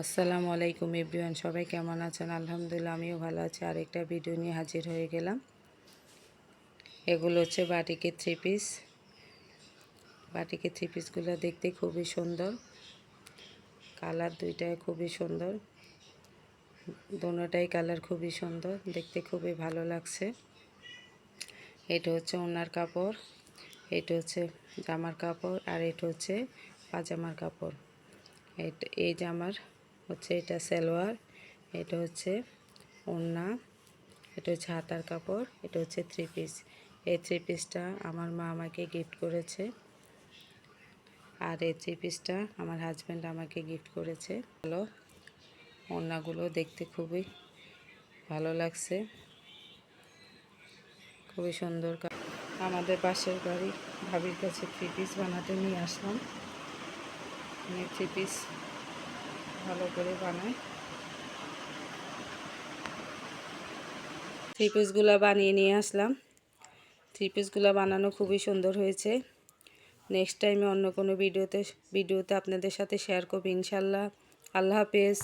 আসসালামু আলাইকুম এভরিওয়ান, সবাই কেমন আছেন? আলহামদুলিল্লাহ, আমিও ভালো আছি। আরেকটা ভিডিও নিয়ে হাজির হয়ে গেলাম। এগুলো হচ্ছে বাটিকের থ্রি পিস বাটিকের থ্রি পিসগুলো দেখতে খুবই সুন্দর। কালার দুইটাই খুবই সুন্দর। দোনোটাই কালার খুবই সুন্দর। দেখতে খুবই ভালো লাগছে। এটা হচ্ছে ওনার কাপড়। এটা হচ্ছে জামার কাপড়। আর এটা হচ্ছে পাজামার কাপড়। এই জামার হচ্ছে এটা সালোয়ার, এটা হচ্ছে ওড়না, এটা হচ্ছে হাতার কাপড়, এটা হচ্ছে থ্রি পিস এই থ্রি পিসটা আমার মা আমাকে গিফট করেছে। আর এই থ্রি পিসটা আমার হাজব্যান্ড আমাকে গিফট করেছে। ভালো। ওড়নাগুলো দেখতে খুবই ভালো লাগছে। খুবই সুন্দর আমাদের পাশের বাড়ি ভাবির কাছে থ্রি পিস বানাতে নিয়ে আসলাম। থ্রি পিস ভালো করে বানাই থ্রি পিসগুলো বানিয়ে নিয়ে আসলাম। থ্রি পিসগুলো বানানো খুবই সুন্দর হয়েছে। নেক্সট টাইমে অন্য কোনো ভিডিওতে ভিডিওতে আপনাদের সাথে শেয়ার করব ইনশাল্লাহ। আল্লাহ হাফেজ।